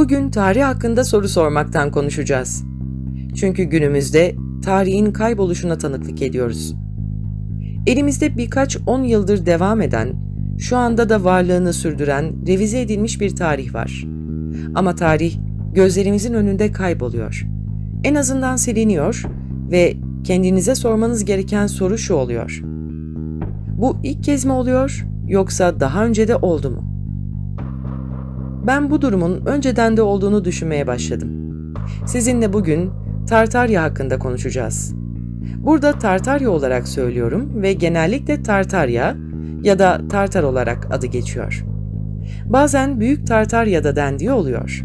Bugün tarih hakkında soru sormaktan konuşacağız. Çünkü günümüzde tarihin kayboluşuna tanıklık ediyoruz. Elimizde birkaç on yıldır devam eden, şu anda da varlığını sürdüren revize edilmiş bir tarih var. Ama tarih gözlerimizin önünde kayboluyor. En azından siliniyor ve kendinize sormanız gereken soru şu oluyor. Bu ilk kez mi oluyor yoksa daha önce de oldu mu? Ben bu durumun önceden de olduğunu düşünmeye başladım. Sizinle bugün Tartarya hakkında konuşacağız. Burada Tartarya olarak söylüyorum ve genellikle Tartarya ya da Tartar olarak adı geçiyor. Bazen Büyük Tartarya da dendiği oluyor.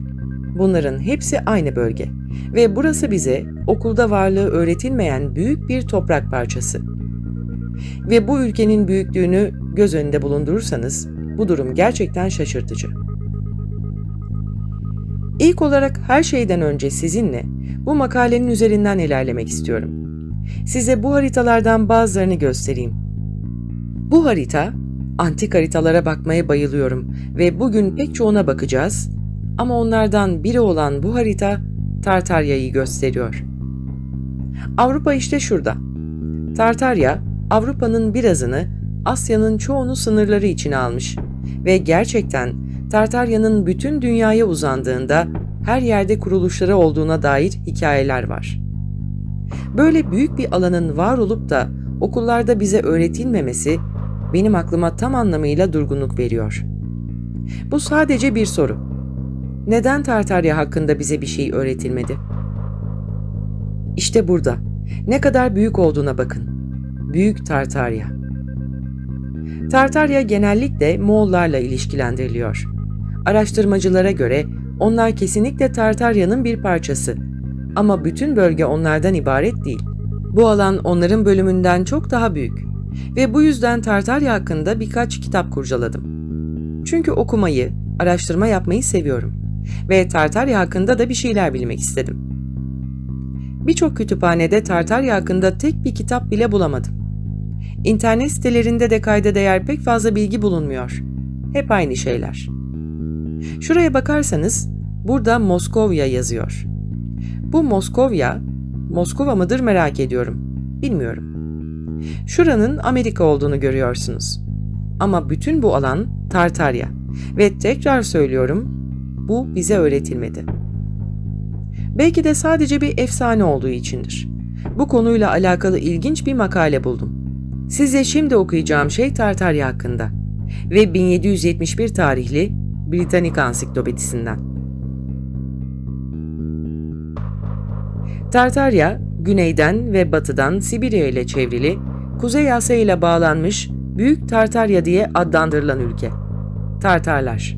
Bunların hepsi aynı bölge ve burası bize okulda varlığı öğretilmeyen büyük bir toprak parçası. Ve bu ülkenin büyüklüğünü göz önünde bulundurursanız bu durum gerçekten şaşırtıcı. İlk olarak her şeyden önce sizinle bu makalenin üzerinden ilerlemek istiyorum. Size bu haritalardan bazılarını göstereyim. Bu harita, antik haritalara bakmaya bayılıyorum ve bugün pek çoğuna bakacağız ama onlardan biri olan bu harita Tartarya'yı gösteriyor. Avrupa işte şurada. Tartarya, Avrupa'nın birazını, Asya'nın çoğunu sınırları içine almış ve gerçekten Tartarya'nın bütün dünyaya uzandığında her yerde kuruluşları olduğuna dair hikayeler var. Böyle büyük bir alanın var olup da okullarda bize öğretilmemesi benim aklıma tam anlamıyla durgunluk veriyor. Bu sadece bir soru. Neden Tartarya hakkında bize bir şey öğretilmedi? İşte burada. Ne kadar büyük olduğuna bakın. Büyük Tartarya. Tartarya genellikle Moğollarla ilişkilendiriliyor. Araştırmacılara göre onlar kesinlikle Tartarya'nın bir parçası. Ama bütün bölge onlardan ibaret değil. Bu alan onların bölümünden çok daha büyük. Ve bu yüzden Tartarya hakkında birkaç kitap kurcaladım. Çünkü okumayı, araştırma yapmayı seviyorum. Ve Tartarya hakkında da bir şeyler bilmek istedim. Birçok kütüphanede Tartarya hakkında tek bir kitap bile bulamadım. İnternet sitelerinde de kayda değer pek fazla bilgi bulunmuyor. Hep aynı şeyler. Şuraya bakarsanız burada Moskovya yazıyor. Bu Moskovya, Moskova mıdır merak ediyorum. Bilmiyorum. Şuranın Amerika olduğunu görüyorsunuz. Ama bütün bu alan Tartarya ve tekrar söylüyorum bu bize öğretilmedi. Belki de sadece bir efsane olduğu içindir. Bu konuyla alakalı ilginç bir makale buldum. Size şimdi okuyacağım şey Tartarya hakkında ve 1771 tarihli Britannica Ansiklopedisinden. Tartarya, güneyden ve batıdan Sibirya ile çevrili, Kuzey Asya ile bağlanmış Büyük Tartarya diye adlandırılan ülke. Tartarlar.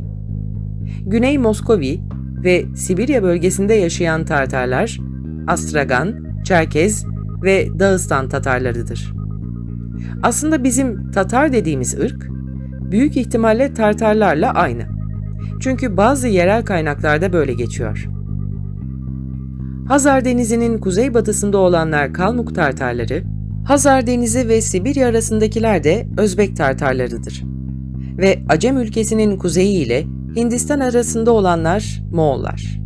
Güney Moskovi ve Sibirya bölgesinde yaşayan Tartarlar, Astragan, Çerkez ve Dağıstan Tatarlarıdır. Aslında bizim Tatar dediğimiz ırk, büyük ihtimalle Tartarlarla aynı. Çünkü bazı yerel kaynaklarda böyle geçiyor. Hazar Denizi'nin kuzeybatısında olanlar Kalmuk Tartarları, Hazar Denizi ve Sibirya arasındakiler de Özbek Tartarlarıdır. Ve Acem ülkesinin kuzeyi ile Hindistan arasında olanlar Moğollar.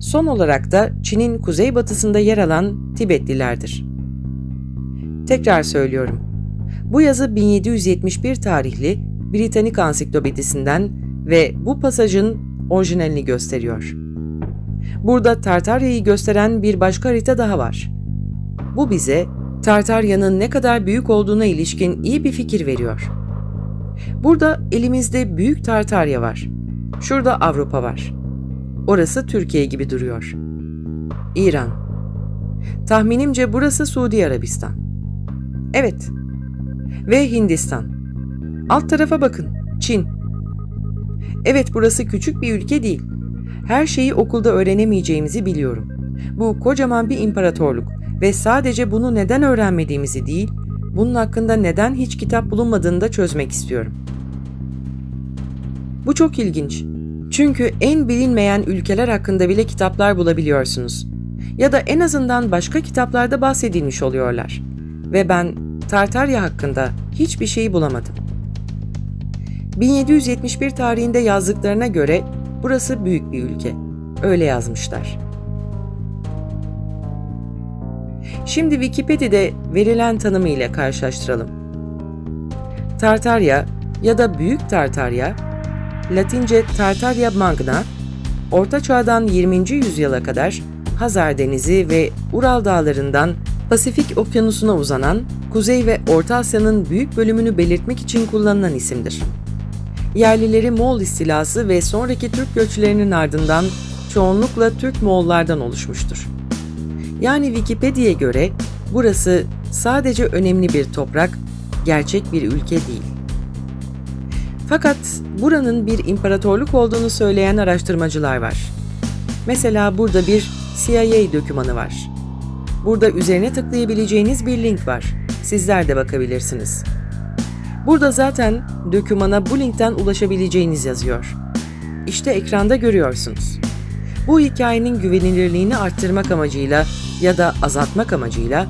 Son olarak da Çin'in kuzeybatısında yer alan Tibetlilerdir. Tekrar söylüyorum. Bu yazı 1771 tarihli Britannik Ansiklopedisinden ve bu pasajın orijinalini gösteriyor. Burada Tartarya'yı gösteren bir başka harita daha var. Bu bize Tartarya'nın ne kadar büyük olduğuna ilişkin iyi bir fikir veriyor. Burada elimizde büyük Tartarya var. Şurada Avrupa var. Orası Türkiye gibi duruyor. İran. Tahminimce burası Suudi Arabistan. Evet. Ve Hindistan. Alt tarafa bakın. Çin. Evet burası küçük bir ülke değil. Her şeyi okulda öğrenemeyeceğimizi biliyorum. Bu kocaman bir imparatorluk ve sadece bunu neden öğrenmediğimizi değil, bunun hakkında neden hiç kitap bulunmadığını da çözmek istiyorum. Bu çok ilginç. Çünkü en bilinmeyen ülkeler hakkında bile kitaplar bulabiliyorsunuz. Ya da en azından başka kitaplarda bahsedilmiş oluyorlar. Ve ben Tartarya hakkında hiçbir şey bulamadım. 1771 tarihinde yazdıklarına göre burası büyük bir ülke Öyle yazmışlar. Şimdi Wikipedia'da verilen tanımı ile karşılaştıralım. Tartarya ya da Büyük Tartarya, Latince Tartarya Magna, Orta Çağ'dan 20. yüzyıla kadar Hazar Denizi ve Ural Dağları'ndan Pasifik Okyanusu'na uzanan Kuzey ve Orta Asya'nın büyük bölümünü belirtmek için kullanılan isimdir. Yerlileri Moğol istilası ve sonraki Türk göçlerinin ardından çoğunlukla Türk Moğollardan oluşmuştur. Yani Wikipedia'ya göre burası sadece önemli bir toprak, gerçek bir ülke değil. Fakat buranın bir imparatorluk olduğunu söyleyen araştırmacılar var. Mesela burada bir CIA dokümanı var. Burada üzerine tıklayabileceğiniz bir link var. Sizler de bakabilirsiniz. Burada zaten dokümana bu linkten ulaşabileceğiniz yazıyor. İşte ekranda görüyorsunuz. Bu hikayenin güvenilirliğini arttırmak amacıyla ya da azaltmak amacıyla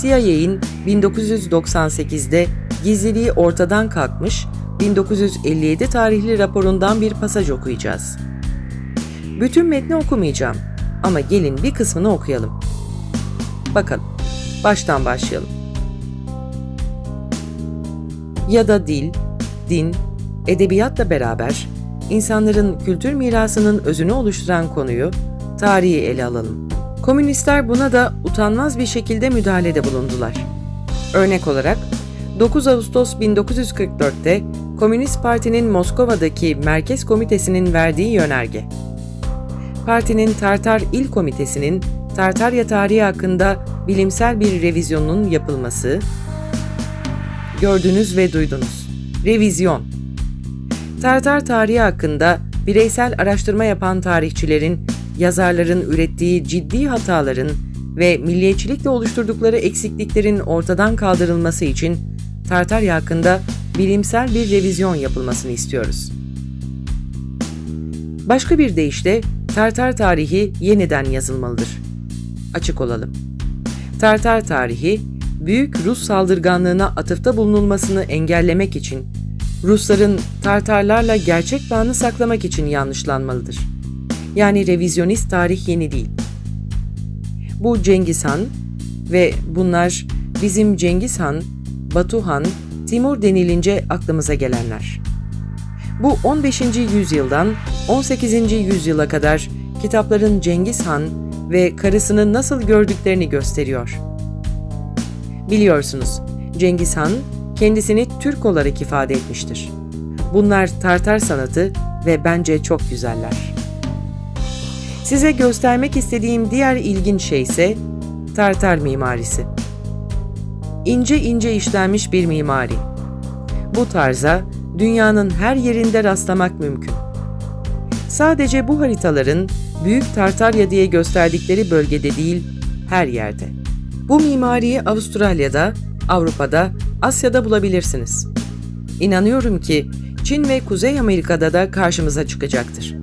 CIA'in 1998'de gizliliği ortadan kalkmış 1957 tarihli raporundan bir pasaj okuyacağız. Bütün metni okumayacağım ama gelin bir kısmını okuyalım. Bakalım, baştan başlayalım. Ya da dil, din, edebiyatla beraber insanların kültür mirasının özünü oluşturan konuyu, tarihi ele alalım. Komünistler buna da utanmaz bir şekilde müdahalede bulundular. Örnek olarak 9 Ağustos 1944'te Komünist Parti'nin Moskova'daki Merkez Komitesi'nin verdiği yönerge. Partinin Tartar İl Komitesi'nin Tartarya tarihi hakkında bilimsel bir revizyonun yapılması, gördünüz ve duydunuz. Revizyon. Tartar tarihi hakkında bireysel araştırma yapan tarihçilerin, yazarların ürettiği ciddi hataların ve milliyetçilikle oluşturdukları eksikliklerin ortadan kaldırılması için Tartarya hakkında bilimsel bir revizyon yapılmasını istiyoruz. Başka bir deyişle Tartar tarihi yeniden yazılmalıdır. Açık olalım. Tartar tarihi, büyük Rus saldırganlığına atıfta bulunulmasını engellemek için, Rusların Tartarlarla gerçek bağını saklamak için yanlışlanmalıdır. Yani revizyonist tarih yeni değil. Bu Cengiz Han ve bunlar bizim Cengiz Han, Batu Han, Timur denilince aklımıza gelenler. Bu 15. yüzyıldan 18. yüzyıla kadar kitapların Cengiz Han ve karısını nasıl gördüklerini gösteriyor. Biliyorsunuz, Cengiz Han kendisini Türk olarak ifade etmiştir. Bunlar Tartar sanatı ve bence çok güzeller. Size göstermek istediğim diğer ilginç şey ise Tartar mimarisi. İnce ince işlenmiş bir mimari. Bu tarza dünyanın her yerinde rastlamak mümkün. Sadece bu haritaların Büyük Tartarya diye gösterdikleri bölgede değil, her yerde. Bu mimariyi Avustralya'da, Avrupa'da, Asya'da bulabilirsiniz. İnanıyorum ki Çin ve Kuzey Amerika'da da karşımıza çıkacaktır.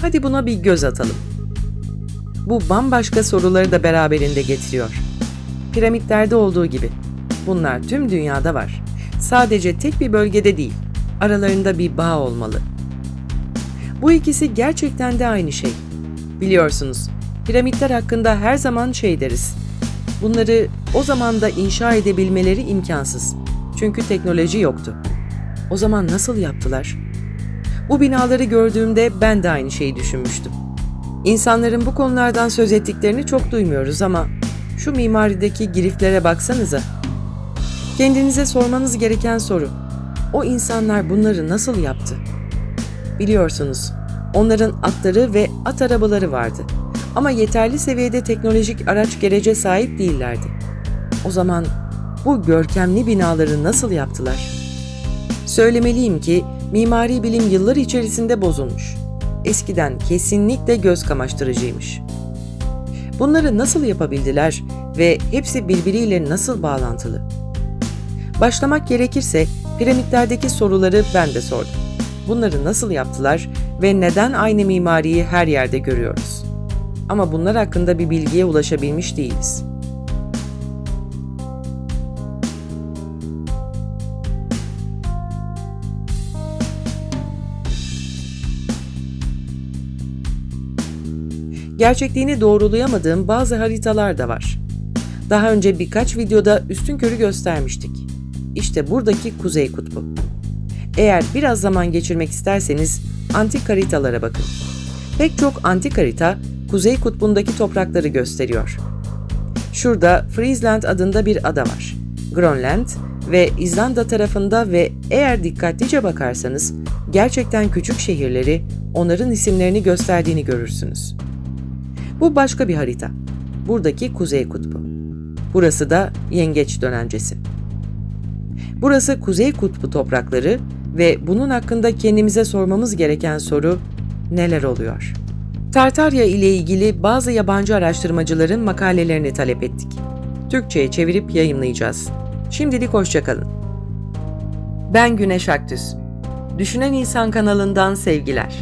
Hadi buna bir göz atalım. Bu bambaşka soruları da beraberinde getiriyor. Piramitlerde olduğu gibi. Bunlar tüm dünyada var. Sadece tek bir bölgede değil. Aralarında bir bağ olmalı. Bu ikisi gerçekten de aynı şey. Biliyorsunuz, piramitler hakkında her zaman şey deriz. Bunları o zaman da inşa edebilmeleri imkansız. Çünkü teknoloji yoktu. O zaman nasıl yaptılar? Bu binaları gördüğümde ben de aynı şeyi düşünmüştüm. İnsanların bu konulardan söz ettiklerini çok duymuyoruz ama şu mimarideki giriflere baksanıza. Kendinize sormanız gereken soru. O insanlar bunları nasıl yaptı? Biliyorsunuz, onların atları ve at arabaları vardı. Ama yeterli seviyede teknolojik araç gerece sahip değillerdi. O zaman bu görkemli binaları nasıl yaptılar? Söylemeliyim ki mimari bilim yıllar içerisinde bozulmuş. Eskiden kesinlikle göz kamaştırıcıymış. Bunları nasıl yapabildiler ve hepsi birbiriyle nasıl bağlantılı? Başlamak gerekirse piramitlerdeki soruları ben de sordum. Bunları nasıl yaptılar ve neden aynı mimariyi her yerde görüyoruz? Ama bunlar hakkında bir bilgiye ulaşabilmiş değiliz. gerçekliğini doğrulayamadığım bazı haritalar da var. Daha önce birkaç videoda üstünkörü göstermiştik. İşte buradaki Kuzey Kutbu. Eğer biraz zaman geçirmek isterseniz antik haritalara bakın. Pek çok antik harita Kuzey Kutbu'ndaki toprakları gösteriyor. Şurada Friesland adında bir ada var. Grönland ve İzlanda tarafında ve eğer dikkatlice bakarsanız gerçekten küçük şehirleri onların isimlerini gösterdiğini görürsünüz. Bu başka bir harita. Buradaki Kuzey Kutbu. Burası da Yengeç dönencesi. Burası Kuzey Kutbu toprakları ve bunun hakkında kendimize sormamız gereken soru neler oluyor? Tartarya ile ilgili bazı yabancı araştırmacıların makalelerini talep ettik. Türkçe'ye çevirip yayımlayacağız. Şimdilik hoşçakalın. Ben Güneş Aktüs. Düşünen İnsan kanalından sevgiler.